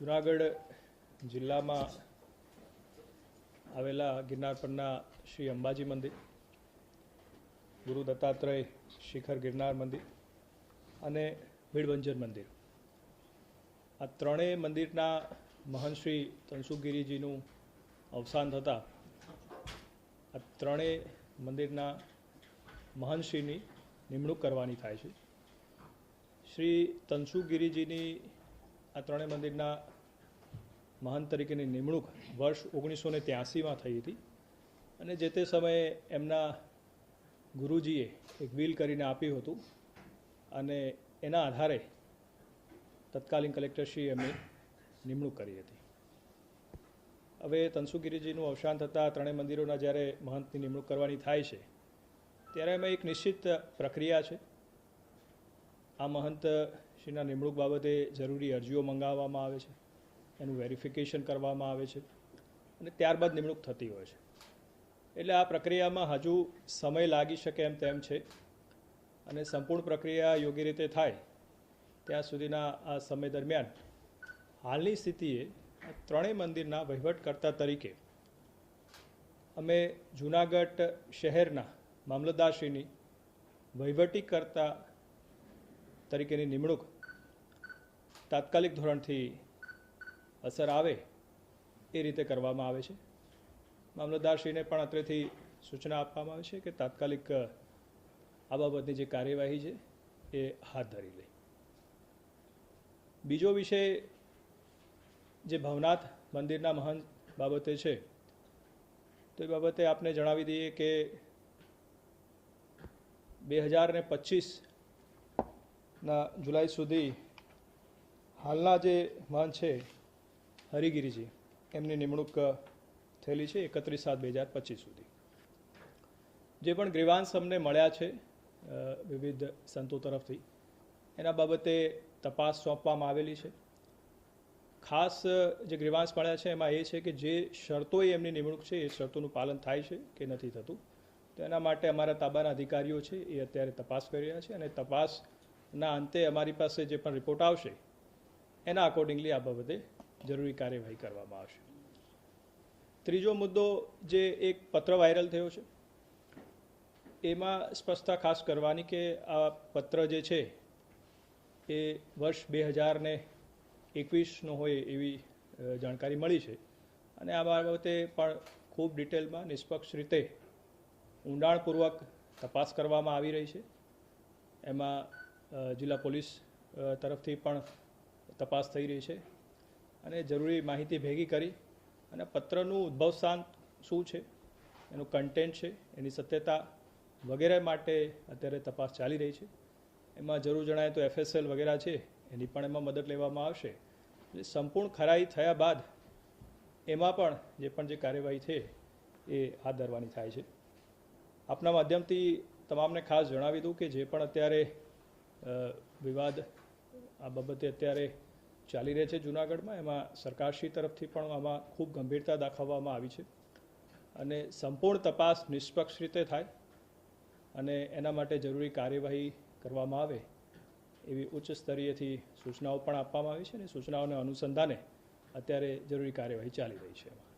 જુનાગઢ જિલ્લામાં આવેલા ગિરનાર પરના શ્રી અંબાજી મંદિર, ગુરુ દત્તાત્રેય શિખર ગિરનાર મંદિર અને ભીડભંજર મંદિર. આ ત્રણેય મંદિરના મહંત શ્રી તનસુગીરીજીનું અવસાન થતાં આ ત્રણેય મંદિરના મહંતશ્રીની નિમણૂક કરવાની થાય છે. શ્રી તનસુગીરીજીની આ ત્રણેય મંદિરના મહંત તરીકેની નિમણૂક વર્ષ ઓગણીસો ને ત્યાસીમાં થઈ હતી. અને જે તે સમયે એમના ગુરુજીએ એક વિલ કરીને આપ્યું હતું. અને એના આધારે તત્કાલીન કલેક્ટરશ્રીએ એમની નિમણૂક કરી હતી. હવે તનસુગીરીજીનું અવસાન થતાં ત્રણેય મંદિરોના જ્યારે મહંતની નિમણૂક કરવાની થાય છે, ત્યારે એમાં એક નિશ્ચિત પ્રક્રિયા છે. આ મહંત શ્રીના નિમણૂક બાબતે જરૂરી અરજીઓ મંગાવવામાં આવે છે, એનું વેરિફિકેશન કરવામાં આવે છે અને ત્યારબાદ નિમણૂક થતી હોય છે. એટલે આ પ્રક્રિયામાં હજુ સમય લાગી શકે એમ તેમ છે અને સંપૂર્ણ પ્રક્રિયા યોગ્ય રીતે થાય ત્યાં સુધીના આ સમય દરમિયાન હાલની સ્થિતિએ ત્રણેય મંદિરના વહીવટકર્તા તરીકે અમે જૂનાગઢ શહેરના મામલતદારશ્રીની વહીવટીકર્તા તરીકેની નિમણૂક તાત્કાલિક ધોરણથી અસર આવે એ રીતે કરવામાં આવે છે. મામલતદારશ્રીને પણ અત્રેથી સૂચના આપવામાં આવે છે કે તાત્કાલિક આ બાબતની જે કાર્યવાહી છે એ હાથ ધરી લે. બીજો વિષય જે ભવનાથ મંદિરના મહંત બાબતે છે, તો એ બાબતે આપને જણાવી દઈએ કે બે હજાર ને પચીસના જુલાઈ સુધી હાલના જે મહંત છે હરિગીરીજી, એમની નિમણૂક થયેલી છે એકત્રીસ સાત બે હજાર પચીસ સુધી. જે પણ ગ્રીવાંશ અમને મળ્યા છે વિવિધ સંતો તરફથી, એના બાબતે તપાસ સોંપવામાં આવેલી છે. ખાસ જે ગ્રીવાંશ મળ્યા છે એમાં એ છે કે જે શરતોએ એમની નિમણૂક છે, એ શરતોનું પાલન થાય છે કે નથી થતું. તો એના માટે અમારા તાબાના અધિકારીઓ છે એ અત્યારે તપાસ કરી રહ્યા છે અને તપાસના અંતે અમારી પાસે જે પણ રિપોર્ટ આવશે એના અકોર્ડિંગલી આ બાબતે જરૂરી કાર્યવાહી કરવામાં આવશે. ત્રીજો મુદ્દો જે એક પત્ર વાયરલ થયો છે, એમાં સ્પષ્ટતા ખાસ કરવાની કે આ પત્ર જે છે, એ વર્ષ બે હજાર ને એકવીસનો હોય એવી જાણકારી મળી છે. અને આ બાબતે પણ ખૂબ ડિટેલમાં નિષ્પક્ષ રીતે ઊંડાણપૂર્વક તપાસ કરવામાં આવી રહી છે. એમાં જિલ્લા પોલીસ તરફથી પણ તપાસ થઈ રહી છે અને જરૂરી માહિતી ભેગી કરી અને પત્રનું ઉદ્ભવ સ્થાન શું છે, એનું કન્ટેન્ટ છે, એની સત્યતા વગેરે માટે અત્યારે તપાસ ચાલી રહી છે. એમાં જરૂર જણાય તો એફએસએલ વગેરે છે, એની પણ એમાં મદદ લેવામાં આવશે. સંપૂર્ણ ખરાઈ થયા બાદ એમાં પણ જે પણ જે કાર્યવાહી છે, એ હાથ ધરવાની થાય છે. આપના માધ્યમથી તમામને ખાસ જણાવી દઉં કે જે પણ અત્યારે વિવાદ આ બાબતે અત્યારે ચાલી રહે છે જૂનાગઢમાં. એમાં સરકારશ્રી તરફથી પણ આમાં ખૂબ ગંભીરતા દાખવવામાં આવી છે અને સંપૂર્ણ તપાસ નિષ્પક્ષ રીતે થાય અને એના માટે જરૂરી કાર્યવાહી કરવામાં આવે એવી ઉચ્ચ સ્તરીયથી સૂચનાઓ પણ આપવામાં આવી છે અને સૂચનાઓને અનુસંધાને અત્યારે જરૂરી કાર્યવાહી ચાલી રહી છે એમાં.